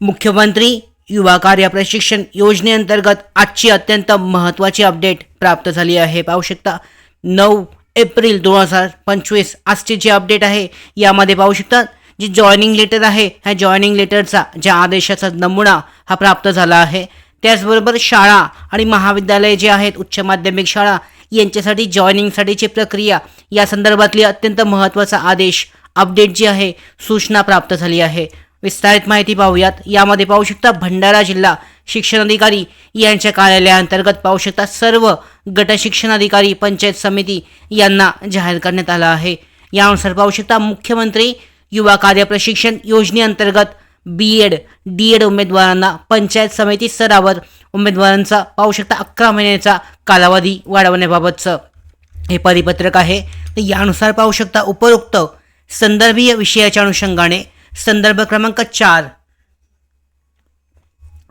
मुख्यमंत्री युवा कार्य प्रशिक्षण योजनेअंतर्गत आजची अत्यंत महत्त्वाची अपडेट प्राप्त झाली आहे. पाहू शकता नऊ एप्रिल दोन हजार पंचवीस आजची जी अपडेट आहे यामध्ये पाहू शकता जी जॉईनिंग लेटर आहे ह्या जॉईनिंग लेटरचा ज्या आदेशाचा नमुना हा प्राप्त झाला आहे. त्याचबरोबर शाळा आणि महाविद्यालये जे आहेत उच्च माध्यमिक शाळा यांच्यासाठी जॉईनिंगसाठीची प्रक्रिया या संदर्भातली अत्यंत महत्त्वाचा आदेश अपडेट जी आहे सूचना प्राप्त झाली आहे. विस्तारित माहिती पाहूयात. यामध्ये पाहू शकता भंडारा जिल्हा शिक्षण अधिकारी यांच्या कार्यालयाअंतर्गत पाहू शकता सर्व गट शिक्षण अधिकारी पंचायत समिती यांना जाहीर करण्यात आलं आहे. यानुसार पाहू शकता मुख्यमंत्री युवा कार्य प्रशिक्षण योजनेअंतर्गत बी एड डी एड उमेदवारांना पंचायत समिती स्तरावर उमेदवारांचा पाहू शकता अकरा महिन्याचा कालावधी वाढवण्याबाबतचं हे परिपत्रक आहे. तर यानुसार पाहू शकता उपरोक्त संदर्भीय विषयाच्या अनुषंगाने संदर्भ क्रमांक चार.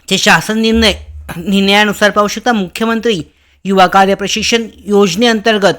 चे शासन निर्णय निर्णयानुसार पाहू शकता मुख्यमंत्री युवा कार्य प्रशिक्षण योजनेअंतर्गत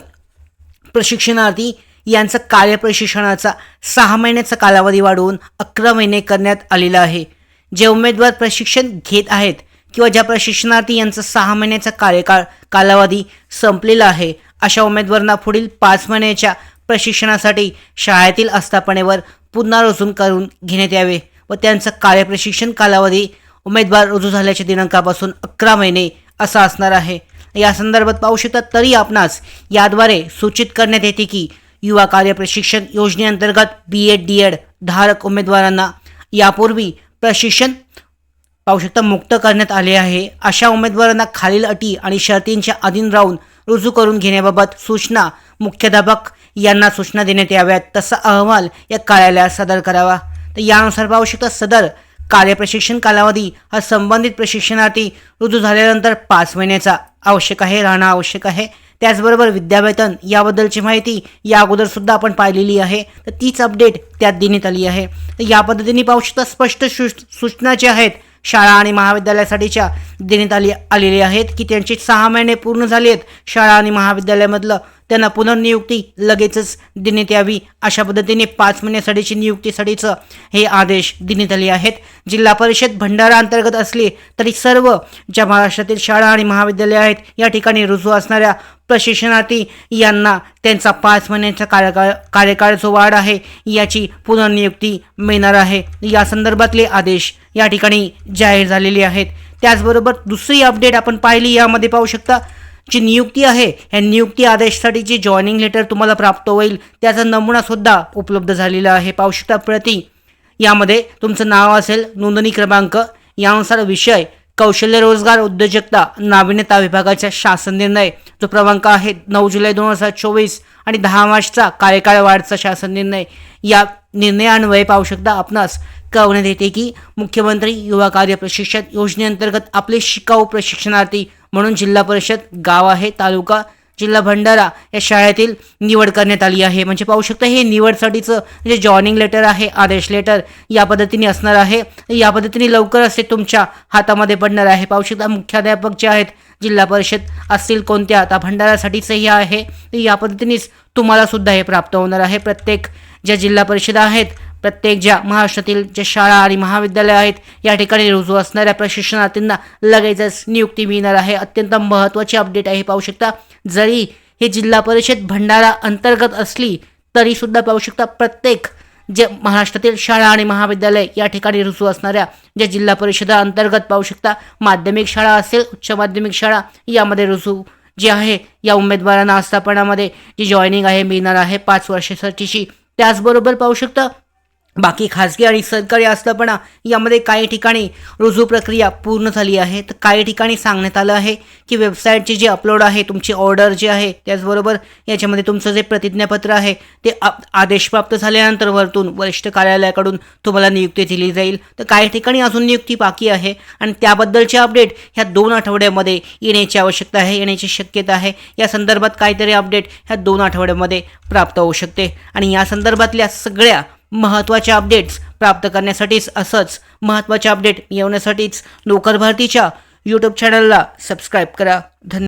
प्रशिक्षणार्थी यांचा कार्यप्रशिक्षणाचा सहा महिन्याचा कालावधी वाढवून अकरा महिने करण्यात आलेला आहे. जे उमेदवार प्रशिक्षण घेत आहेत किंवा ज्या प्रशिक्षणार्थी यांचा सहा महिन्याचा कार्यकाळ कालावधी संपलेला आहे अशा उमेदवारांना पुढील पाच महिन्याच्या प्रशिक्षणासाठी शाळेतील आस्थापनेवर पुन्हा रुजून करून घेण्यात यावे व त्यांचा कार्यप्रशिक्षण कालावधी उमेदवार रुजू झाल्याच्या दिनांकापासून अकरा महिने असा असणार आहे. या संदर्भात पाहू शकतात तरी आपणास याद्वारे सूचित करण्यात येते की युवा कार्य प्रशिक्षण योजनेअंतर्गत बी एड डी एड धारक उमेदवारांना यापूर्वी प्रशिक्षण पाहू शकता मुक्त करण्यात आले आहे. अशा उमेदवारांना खालील अटी आणि शर्तींच्या अधीन राहून रुजू करून घेण्याबाबत सूचना. मुख्याध्यापक यांना सूचना देण्यात याव्यात. तसा अहवाल या कार्यालयात सादर करावा. तर यानुसार पाहू शकता सदर कार्यप्रशिक्षण कालावधी हा संबंधित प्रशिक्षणार्थी रुजू झाल्यानंतर पाच महिन्याचा आवश्यक आहे राहणं आवश्यक आहे. त्याचबरोबर विद्यावेतन याबद्दलची माहिती या अगोदर सुद्धा आपण पाहिलेली आहे. तर तीच अपडेट त्यात देण्यात आली आहे. तर या पद्धतीने पाहू शकता स्पष्ट सूचना ज्या आहेत शाळा आणि महाविद्यालयासाठीच्या देण्यात आली आलेली आहेत की त्यांची सहा महिने पूर्ण झाली आहेत शाळा आणि महाविद्यालयामधलं त्यांना पुनर्नियुक्ती लगेचच देण्यात यावी अशा पद्धतीने पाच महिन्यासाठीची नियुक्तीसाठीचं हे आदेश देण्यात आले आहेत. जिल्हा परिषद भंडारा अंतर्गत असले तरी सर्व ज्या महाराष्ट्रातील शाळा आणि महाविद्यालय आहेत या ठिकाणी रुजू असणाऱ्या प्रशिक्षणार्थी यांना त्यांचा पाच महिन्यांचा कार्यकाळ कार्यकाळ जो वाढ आहे याची पुनर्नियुक्ती मिळणार आहे. या संदर्भातले आदेश या ठिकाणी जाहीर झालेले आहेत. त्याचबरोबर दुसरी अपडेट आपण पाहिली यामध्ये पाहू शकता जी नियुक्ती आहे या नियुक्ती आदेशासाठी जे जॉईनिंग लेटर तुम्हाला प्राप्त होईल त्याचा नमुनासुद्धा उपलब्ध झालेला आहे. पाहू शकता प्रति यामध्ये तुमचं नाव असेल नोंदणी क्रमांक यानुसार विषय कौशल्य रोजगार उद्योजकता नाविन्यता विभागाचा शासन निर्णय. जो क्रमांक आहे नऊ जुलै दोन हजार चोवीस आणि दहा मार्चचा कार्यकाळ वाढचा शासन निर्णय. या निर्णयान्वये पाहू शकता आपणास कळवण्यात येते की मुख्यमंत्री युवा कार्य प्रशिक्षण योजनेअंतर्गत आपले शिकाऊ प्रशिक्षणार्थी म्हणून जिल्हा परिषद गाव आहे तालुका जिल्हा भंडारा या शाळेतील निवड करण्यात आली आहे. म्हणजे पाहू शकता हे निवडसाठीचं जे जॉईनिंग लेटर आहे आदेश लेटर या पद्धतीने असणार आहे. या पद्धतीने लवकरच ते तुमच्या हातामध्ये पडणार आहे. पाहू शकता मुख्याध्यापक जे आहेत जिल्हा परिषद असतील कोणत्या आता भंडारासाठीचं हे आहे. या पद्धतीनेच तुम्हाला सुद्धा हे प्राप्त होणार आहे. प्रत्येक ज्या जिल्हा परिषद आहेत प्रत्येक ज्या महाराष्ट्रातील ज्या शाळा आणि महाविद्यालय आहेत या ठिकाणी रुजू असणाऱ्या प्रशिक्षणार्थींना लगेचच नियुक्ती मिळणार आहे. अत्यंत महत्त्वाची अपडेट आहे पाहू शकता. जरी हे जिल्हा परिषद भंडारा अंतर्गत असली तरी सुद्धा पाहू शकता प्रत्येक जे महाराष्ट्रातील शाळा आणि महाविद्यालय या ठिकाणी रुजू असणाऱ्या ज्या जिल्हा परिषदा अंतर्गत पाहू शकता माध्यमिक शाळा असेल उच्च माध्यमिक शाळा यामध्ये रुजू जे आहे या उमेदवारांना आस्थापनामध्ये जी जॉईनिंग आहे मिळणार आहे पाच वर्षासाठीची. त्याचबरोबर पाहू शकता बाकी खाजगी आणि सरकारी आस्थापना यामध्ये काही ठिकाणी रुजू प्रक्रिया पूर्ण झाली आहे. तर काही ठिकाणी सांगण्यात आलं आहे की वेबसाईटचे जे अपलोड आहे तुमची ऑर्डर जी आहे त्याचबरोबर याच्यामध्ये तुमचं जे प्रतिज्ञापत्र आहे ते आ- आदेश प्राप्त झाल्यानंतर वरतून वरिष्ठ कार्यालयाकडून तुम्हाला नियुक्ती दिली जाईल. तर काही ठिकाणी अजून नियुक्ती बाकी आहे आणि त्याबद्दलचे अपडेट ह्या दोन आठवड्यामध्ये येण्याची आवश्यकता आहे येण्याची शक्यता आहे. या संदर्भात काहीतरी अपडेट ह्या दोन आठवड्यामध्ये प्राप्त होऊ शकते. आणि या संदर्भातल्या सगळ्या महत्त्वाच्या अपडेट्स प्राप्त करण्यासाठीच असंच महत्त्वाचे अपडेट येवण्यासाठीच लोकल भारतीच्या यूट्यूब चॅनलला सबस्क्राईब करा. धन्यवाद.